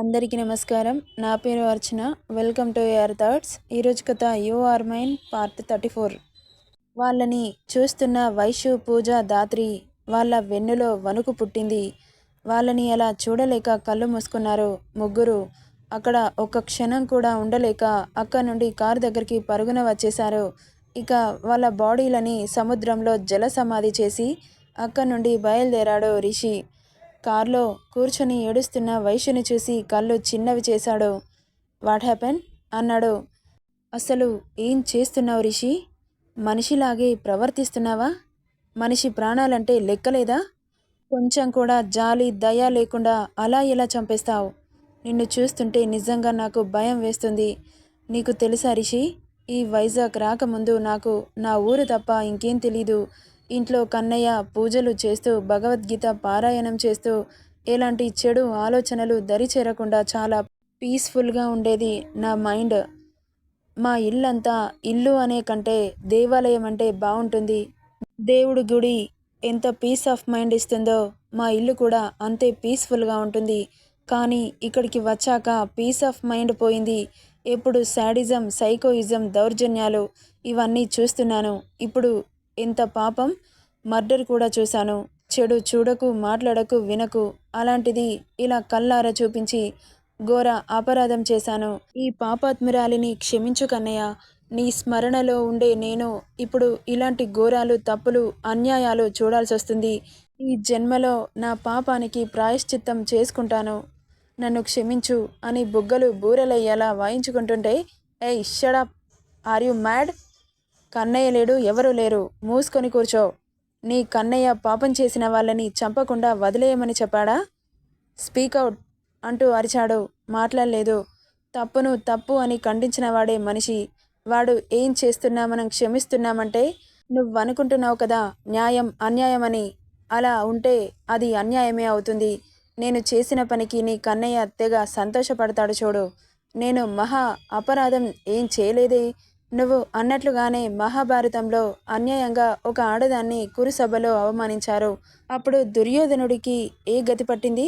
అందరికీ నమస్కారం. నా పేరు Archana. Welcome to AR thoughts. ఈరోజు కథ you are mine part thirty four. వాళ్ళని చూస్తున్న వైశు పూజ దాత్రి వాళ్ళ వెన్నులో వణుకు పుట్టింది. వాళ్ళని అలా చూడలేక కళ్ళు మూసుకున్నారు ముగ్గురు. అక్కడ ఒక క్షణం కూడా ఉండలేక అక్కడ నుండి కారు దగ్గరికి పరుగున వచ్చేశారు. ఇక వాళ్ళ బాడీలని సముద్రంలో జల సమాధి చేసి అక్కడ నుండి బయలుదేరాడు రిషి. కారులో కూర్చొని ఏడుస్తున్న వైశ్యుని చూసి కళ్ళు చిన్నవి చేశాడు. What happen? అన్నాడు. అసలు ఏం చేస్తున్నావు రిషి? మనిషిలాగే ప్రవర్తిస్తున్నావా? మనిషి ప్రాణాలంటే లెక్కలేదా? కొంచెం కూడా జాలి దయ లేకుండా అలా ఎలా చంపేస్తావు? నిన్ను చూస్తుంటే నిజంగా నాకు భయం వేస్తుంది. నీకు తెలుసా రిషి? ఈ వైజాగ్ రాకముందు నాకు నా ఊరు తప్ప ఇంకేం తెలీదు. ఇంట్లో కన్నయ్య పూజలు చేస్తూ భగవద్గీత పారాయణం చేస్తూ ఎలాంటి చెడు ఆలోచనలు దరి చేరకుండా చాలా పీస్ఫుల్గా ఉండేది నా మైండ్. మా ఇల్లంతా ఇల్లు అనే కంటే దేవాలయం అంటే బాగుంటుంది దేవుడు గుడి ఎంత పీస్ ఆఫ్ మైండ్ ఇస్తుందో మా ఇల్లు కూడా అంతే పీస్ఫుల్గా ఉంటుంది. కానీ ఇక్కడికి వచ్చాక పీస్ ఆఫ్ మైండ్ పోయింది. ఎప్పుడు శాడిజం సైకోయిజం దౌర్జన్యాలు ఇవన్నీ చూస్తున్నాను. ఇప్పుడు ఇంత పాపం? మర్డర్ కూడా చూశాను. చెడు చూడకు మాట్లాడకు వినకు. అలాంటిది ఇలా కల్లార చూపించి ఘోర అపరాధం చేశాను. ఈ పాపాత్మురాలిని క్షమించు కన్నయ్య. నీ స్మరణలో ఉండే నేను ఇప్పుడు ఇలాంటి ఘోరాలు తప్పులు అన్యాయాలు చూడాల్సి వస్తుంది ఈ జన్మలో నా పాపానికి ప్రాయశ్చిత్తం చేసుకుంటాను. నన్ను క్షమించు అని బుగ్గలు బూరెలయ్యేలా వాయించుకుంటుంటే ఏ shut up are you mad Kannayya లేడు ఎవరూ లేరు. మూసుకొని కూర్చో. నీ కన్నయ్య పాపం చేసిన వాళ్ళని చంపకుండా వదిలేయమని చెప్పాడా? స్పీకౌట్ అంటూ అరిచాడు. మాట్లాడలేదు. తప్పును తప్పు అని ఖండించిన వాడే మనిషి. వాడు ఏం చేస్తున్నా మనం క్షమిస్తున్నామంటే నువ్వు అనుకుంటున్నావు కదా న్యాయం అన్యాయమని. అలా ఉంటే అది అన్యాయమే అవుతుంది. నేను చేసిన పనికి నీ కన్నయ్య తెగ సంతోషపడతాడు చూడు. నేను మహా అపరాధం ఏం చేయలేదే. నువ్వు అన్నట్లుగానే మహాభారతంలో అన్యాయంగా ఒక ఆడదాన్ని కురుసభలో అవమానించారు. అప్పుడు దుర్యోధనుడికి ఏ గతి పట్టింది?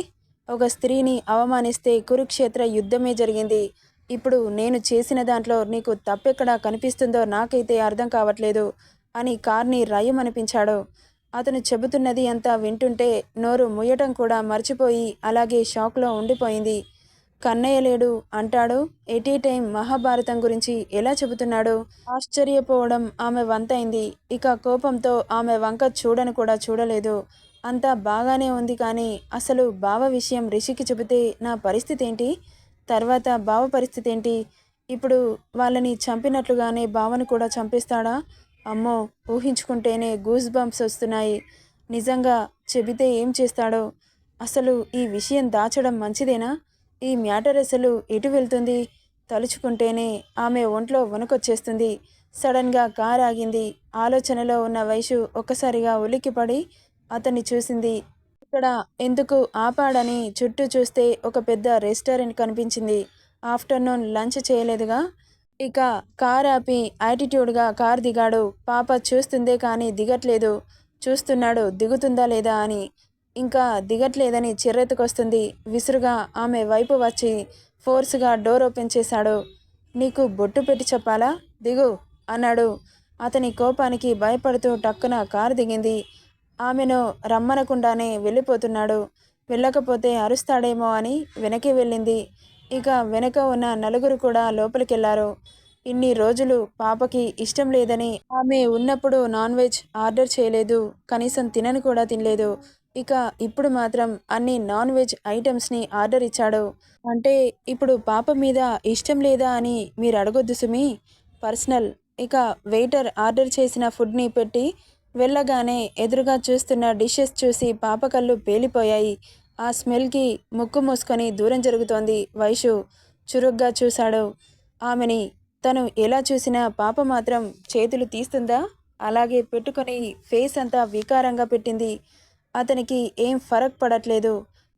ఒక స్త్రీని అవమానిస్తే కురుక్షేత్ర యుద్ధమే జరిగింది. ఇప్పుడు నేను చేసిన దాంట్లో నీకు తప్పెక్కడా కనిపిస్తుందో నాకైతే అర్థం కావట్లేదు అని కార్ని రయ్యమనిపించాడు అతను చెబుతున్నది అంతా వింటుంటే నోరు ముయ్యటం కూడా మర్చిపోయి అలాగే షాక్లో ఉండిపోయింది. కన్నయ్య లేడు అంటాడు. ఎటీ టైం మహాభారతం గురించి ఎలా చెబుతున్నాడు? ఆశ్చర్యపోవడం ఆమె వంతైంది. ఇక కోపంతో ఆమె వంక చూడను కూడా చూడలేదు. అంతా బాగానే ఉంది కానీ అసలు బావ విషయం రిషికి చెబితే నా పరిస్థితి ఏంటి తర్వాత బావ పరిస్థితి ఏంటి ఇప్పుడు వాళ్ళని చంపినట్లుగానే బావను కూడా చంపేస్తాడా? అమ్మో ఊహించుకుంటేనే గూస్ బంప్స్ వస్తున్నాయి. నిజంగా చెబితే ఏం చేస్తాడో? అసలు ఈ విషయం దాచడం మంచిదేనా? ఈ మ్యాటర్ అసలు ఎటు వెళ్తుంది? తలుచుకుంటేనే ఆమె ఒంట్లో వణుకొచ్చేస్తుంది. సడన్గా కార్ ఆగింది. ఆలోచనలో ఉన్న వైషు ఒక్కసారిగా ఉలిక్కిపడి అతన్ని చూసింది. ఇక్కడ ఎందుకు ఆపాడని చుట్టూ చూస్తే ఒక పెద్ద రెస్టారెంట్ కనిపించింది. ఆఫ్టర్నూన్ లంచ్ చేయలేదుగా? ఇక కార్ ఆపి యాటిట్యూడ్గా కార్ దిగాడు. పాప చూస్తుందే కానీ దిగట్లేదు. చూస్తున్నాడు దిగుతుందా లేదా అని ఇంకా దిగట్లేదని చిర్రెత్తుకొస్తుంది. విసురుగా ఆమె వైపు వచ్చి ఫోర్స్గా డోర్ ఓపెన్ చేశాడు. నీకు బొట్టు పెట్టి చెప్పాలా? దిగు అన్నాడు. అతని కోపానికి భయపడుతూ టక్కున కారు దిగింది. ఆమెను రమ్మనకుండానే వెళ్ళిపోతున్నాడు. వెళ్ళకపోతే అరుస్తాడేమో అని వెనక్కి వెళ్ళింది. ఇక వెనక ఉన్న నలుగురు కూడా లోపలికెళ్ళారు. ఇన్ని రోజులు పాపకి ఇష్టం లేదని ఆమె ఉన్నప్పుడు నాన్ వెజ్ ఆర్డర్ చేయలేదు. కనీసం తినని కూడా తినలేదు. ఇక ఇప్పుడు మాత్రం అన్ని నాన్ వెజ్ ఐటమ్స్ని ఆర్డర్ ఇచ్చాడు. అంటే ఇప్పుడు పాప మీద ఇష్టం లేదా అని మీరు అడగొద్దు సుమి. పర్సనల్. ఇక వెయిటర్ ఆర్డర్ చేసిన ఫుడ్ని పెట్టి వెళ్ళగానే ఎదురుగా చూస్తున్న డిషెస్ చూసి పాప కళ్ళు పేలిపోయాయి. ఆ స్మెల్కి ముక్కు మూసుకొని దూరం జరుగుతోంది వైషు. చురుగ్గా చూశాడు. ఆమెని తను ఎలా చూసినా పాప మాత్రం చేతులు తీస్తుందా? అలాగే పెట్టుకొని ఫేస్ అంతా వికారంగా పెట్టింది. అతనికి ఏం ఫరక్ పడట్లేదు.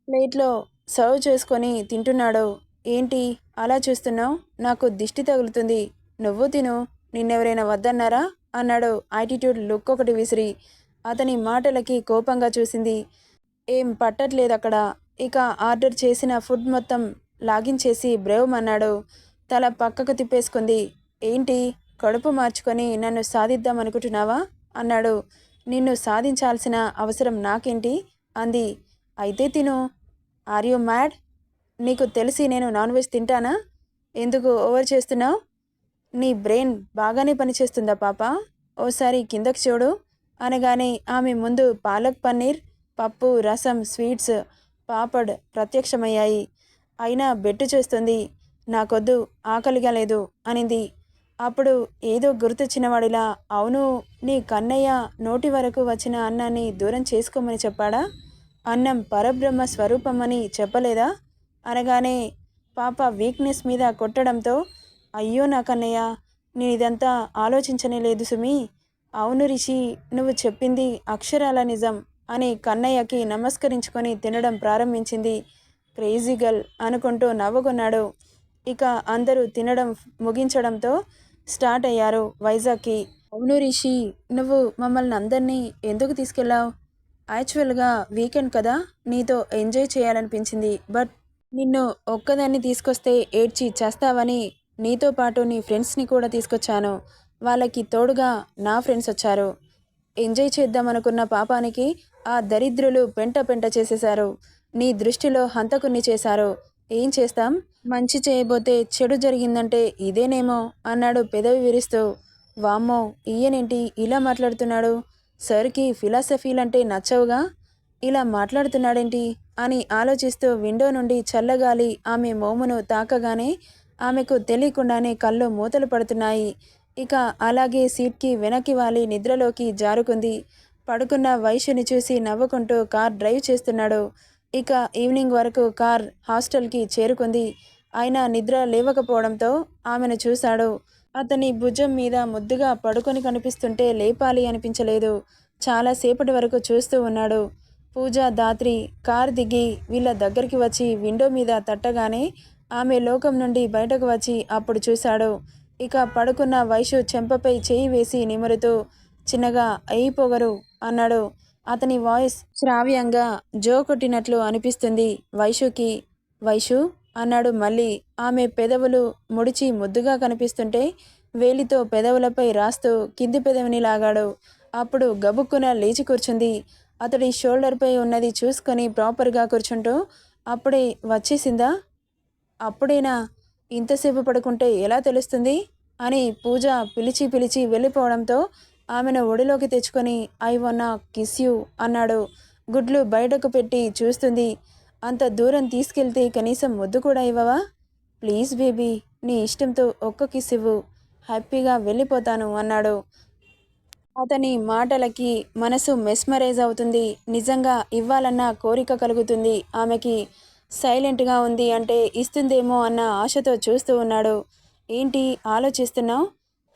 ప్లేట్లో సర్వ్ చేసుకొని తింటున్నాడు. ఏంటి? అలా చూస్తున్నావు? నాకు దిష్టి తగులుతుంది. నువ్వు తిను. నిన్నెవరైనా వద్దన్నారా? అన్నాడు యాటిట్యూడ్ లుక్ ఒకటి విసిరి. అతని మాటలకి కోపంగా చూసింది. ఏం పట్టట్లేదు అక్కడ. ఇక ఆర్డర్ చేసిన ఫుడ్ మొత్తం లాగించేసి బ్రేవమన్నాడు తల పక్కకు తిప్పేసుకుంది. ఏంటి? కడుపు మార్చుకొని నన్ను సాధిద్దామనుకుంటున్నావా? అన్నాడు. నిన్ను సాధించాల్సిన అవసరం నాకేంటి? అంది. అయితే తిను. Are you mad? నీకు తెలిసి నేను నాన్ వెజ్ తింటానా? ఎందుకు ఓవర్ చేస్తున్నావు? నీ బ్రెయిన్ బాగానే పనిచేస్తుందా పాప? ఓసారి కిందకి చూడు. అనగానే ఆమె ముందు పాలక్ పన్నీర్ పప్పు రసం స్వీట్స్ పాపడ్ ప్రత్యక్షమయ్యాయి. అయినా బెట్టు చేస్తుంది. నాకొద్దు ఆకలిగా లేదు అనింది. అప్పుడు ఏదో గుర్తొచ్చినవాడిలా అవును నీ కన్నయ్య నోటి వరకు వచ్చిన అన్నాన్ని దూరం చేసుకోమని చెప్పాడా? అన్నం పరబ్రహ్మ స్వరూపమని చెప్పలేదా? అనగానే పాప వీక్నెస్ మీద కొట్టడంతో అయ్యో నా కన్నయ్య నేను ఇదంతా ఆలోచించనే లేదు సుమి. అవును రిషి నువ్వు చెప్పింది అక్షరాల నిజం అని కన్నయ్యకి నమస్కరించుకొని తినడం ప్రారంభించింది. క్రేజీ గర్ల్ అనుకుంటూ నవ్వుకున్నాడు. ఇక అందరూ తినడం ముగించడంతో స్టార్ట్ అయ్యారు. వైజాగ్కి. అవును రిషి నువ్వు మమ్మల్ని అందరినీ ఎందుకు తీసుకెళ్ళావు? యాక్చువల్గా వీకెండ్ కదా నీతో ఎంజాయ్ చేయాలనిపించింది. బట్ నిన్ను ఒక్కదాన్ని తీసుకొస్తే ఏడ్చి చేస్తావని నీతో పాటు నీ ఫ్రెండ్స్ని కూడా తీసుకొచ్చాను. వాళ్ళకి తోడుగా నా ఫ్రెండ్స్ వచ్చారు. ఎంజాయ్ చేద్దామనుకున్న పాపానికి ఆ దరిద్రులు పెంట పెంట చేసేశారు. నీ దృష్టిలో హంతకుని చేశారు. ఏం చేస్తాం? మంచి చేయబోతే చెడు జరిగిందంటే ఇదేనేమో అన్నాడు పెదవి విరుస్తూ. వామ్మో ఈయనేంటి ఇలా మాట్లాడుతున్నాడు? సర్కి ఫిలాసఫీలంటే నచ్చవుగా? ఇలా మాట్లాడుతున్నాడేంటి అని ఆలోచిస్తూ విండో నుండి చల్లగాలి ఆమె మోమును తాకగానే ఆమెకు తెలియకుండానే కళ్ళు మూతలు పడుతున్నాయి. ఇక అలాగే సీట్కి వెనక్కి వాలి నిద్రలోకి జారుకుంది. పడుకున్న వైశ్యుని చూసి నవ్వుకుంటూ కార్ డ్రైవ్ చేస్తున్నాడు. ఇక ఈవినింగ్ వరకు కార్ హాస్టల్కి చేరుకుంది. ఆయన నిద్ర లేవకపోవడంతో ఆమెను చూశాడు. అతని భుజం మీద ముద్దుగా పడుకొని కనిపిస్తుంటే లేపాలి అనిపించలేదు. చాలాసేపటి వరకు చూస్తూ ఉన్నాడు. పూజ దాత్రి కార్ దిగి వీళ్ళ దగ్గరికి వచ్చి విండో మీద తట్టగానే ఆమె లోకం నుండి బయటకు వచ్చి అప్పుడు చూశాడు. ఇక పడుకున్న వైషు చెంపపై చేయి వేసి నిమురుతూ చిన్నగా అయిపోగరు అన్నాడు. అతని వాయిస్ శ్రావ్యంగా జో కొట్టినట్లు అనిపిస్తుంది వైషుకి వైషు అన్నాడు మళ్ళీ. ఆమె పెదవులు ముడిచి ముద్దుగా కనిపిస్తుంటే వేలితో పెదవులపై రాస్తూ కింది పెదవిని లాగాడు. అప్పుడు గబుక్కున లేచి కూర్చుంది. అతడి షోల్డర్పై ఉన్నది చూసుకొని ప్రాపర్గా కూర్చుంటూ అప్పుడే వచ్చేసిందా? అప్పుడేనా? ఇంతసేపు పడుకుంటే ఎలా తెలుస్తుంది? అని పూజ పిలిచి పిలిచి వెళ్ళిపోవడంతో ఆమెను ఒడిలోకి తెచ్చుకొని ఐ వన్ కిస్ యూ అన్నాడు. గుడ్లు బయటకు పెట్టి చూస్తుంది. అంత దూరం తీసుకెళ్తే కనీసం ముద్దు కూడా ఇవ్వవా? ప్లీజ్ బేబీ నీ ఇష్టంతో ఒక్క కిస్ ఇవ్వు. హ్యాపీగా వెళ్ళిపోతాను అన్నాడు. అతని మాటలకి మనసు మెస్మరైజ్ అవుతుంది. నిజంగా ఇవ్వాలన్న కోరిక కలుగుతుంది. ఆమెకి సైలెంట్గా ఉంది అంటే ఇస్తుందేమో అన్న ఆశతో చూస్తూ ఉన్నాడు. ఏంటి ఆలోచిస్తున్నావు?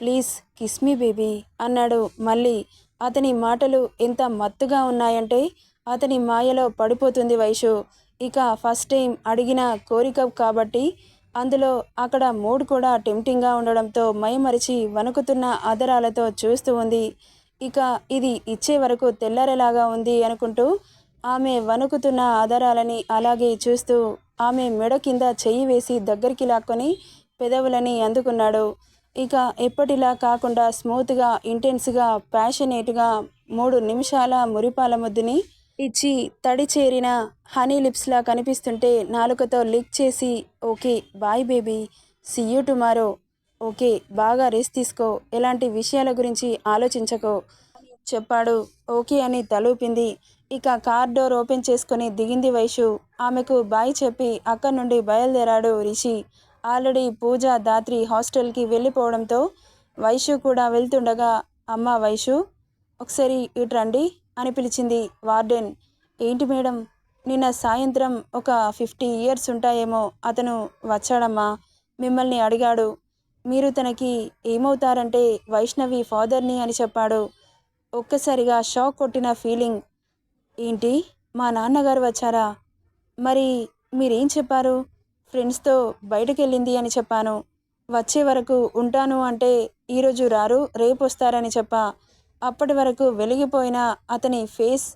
ప్లీజ్ కిస్ మీ బేబీ అన్నాడు. మళ్ళీ అతని మాటలు ఎంత మత్తుగా ఉన్నాయంటే అతని మాయలో పడిపోతుంది వైషు. ఇక ఫస్ట్ టైం అడిగిన కోరిక కాబట్టి అందులో అక్కడ మూడ్ కూడా టెంప్టింగ్గా ఉండడంతో మైమరిచి వణుకుతున్న ఆధారాలతో చూస్తూ ఉంది. ఇక ఇది ఇచ్చే వరకు తెల్లారేలాగా ఉంది అనుకుంటూ ఆమె వణుకుతున్న ఆధారాలని అలాగే చూస్తూ ఆమె మెడ కింద చెయ్యి వేసి దగ్గరికి లాక్కొని పెదవులని అందుకున్నాడు. ఇక ఎప్పటిలా కాకుండా స్మూత్గా ఇంటెన్స్గా ప్యాషనేట్గా మూడు నిమిషాల మురిపాల ముద్దుని ఇచ్చి తడి చేరిన హనీ లిప్స్లా కనిపిస్తుంటే నాలుకతో లిక్ చేసి okay bye baby see you tomorrow okay బాగా రెస్ట్ తీసుకో ఎలాంటి విషయాల గురించి ఆలోచించకో చెప్పాడు. ఓకే అని తలూపింది. ఇక కార్ డోర్ ఓపెన్ చేసుకుని దిగింది వైషు. ఆమెకు బాయ్ చెప్పి అక్కడి నుండి బయలుదేరాడు రిషి. ఆల్రెడీ పూజ దాత్రి హాస్టల్కి వెళ్ళిపోవడంతో వైషు కూడా వెళ్తుండగా అమ్మ వైషు ఒకసారి ఇటు రండి. అని పిలిచింది వార్డెన్. ఏంటి మేడం? నిన్న సాయంత్రం ఒక ఫిఫ్టీ ఇయర్స్ ఉంటాయేమో అతను వచ్చాడమ్మా. మిమ్మల్ని అడిగాడు. మీరు తనకి ఏమవుతారంటే వైష్ణవి ఫాదర్ని అని చెప్పాడు. ఒక్కసారిగా షాక్ కొట్టిన ఫీలింగ్. ఏంటి? మా నాన్నగారు వచ్చారా? మరి మీరేం చెప్పారు? ఫ్రెండ్స్తో బయటకు వెళ్ళింది అని చెప్పాను. వచ్చే వరకు ఉంటాను అంటే ఈరోజు రారు రేపు వస్తారని చెప్పా. అప్పటి వరకు వెలిగిపోయిన అతని ఫేస్.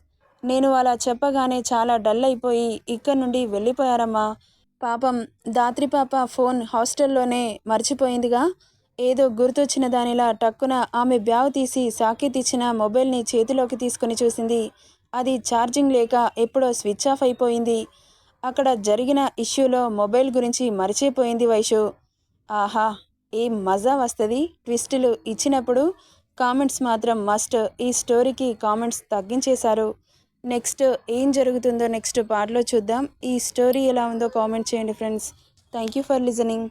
నేను అలా చెప్పగానే చాలా డల్ అయిపోయి ఇక్కడి నుండి వెళ్ళిపోయారమ్మా. పాపం దాత్రి పాప ఫోన్ హాస్టల్లోనే మర్చిపోయిందిగా. ఏదో గుర్తొచ్చిన దానిలా టక్కున ఆమె బ్యాగ్ తీసి సాకేత్ ఇచ్చిన మొబైల్ని చేతిలోకి తీసుకుని చూసింది. అది ఛార్జింగ్ లేక ఎప్పుడో స్విచ్ ఆఫ్ అయిపోయింది. అక్కడ జరిగిన ఇష్యూలో మొబైల్ గురించి మర్చిపోయింది వైషు. ఆహా ఏం మజా వస్తుంది. ట్విస్టులు ఇచ్చినప్పుడు కామెంట్స్ మాత్రం మస్ట్. ఈ స్టోరీకి కామెంట్స్ తగ్గించేశారు. నెక్స్ట్ ఏం జరుగుతుందో నెక్స్ట్ పార్ట్లో చూద్దాం. ఈ స్టోరీ ఎలా ఉందో కామెంట్ చేయండి friends. Thank you for listening.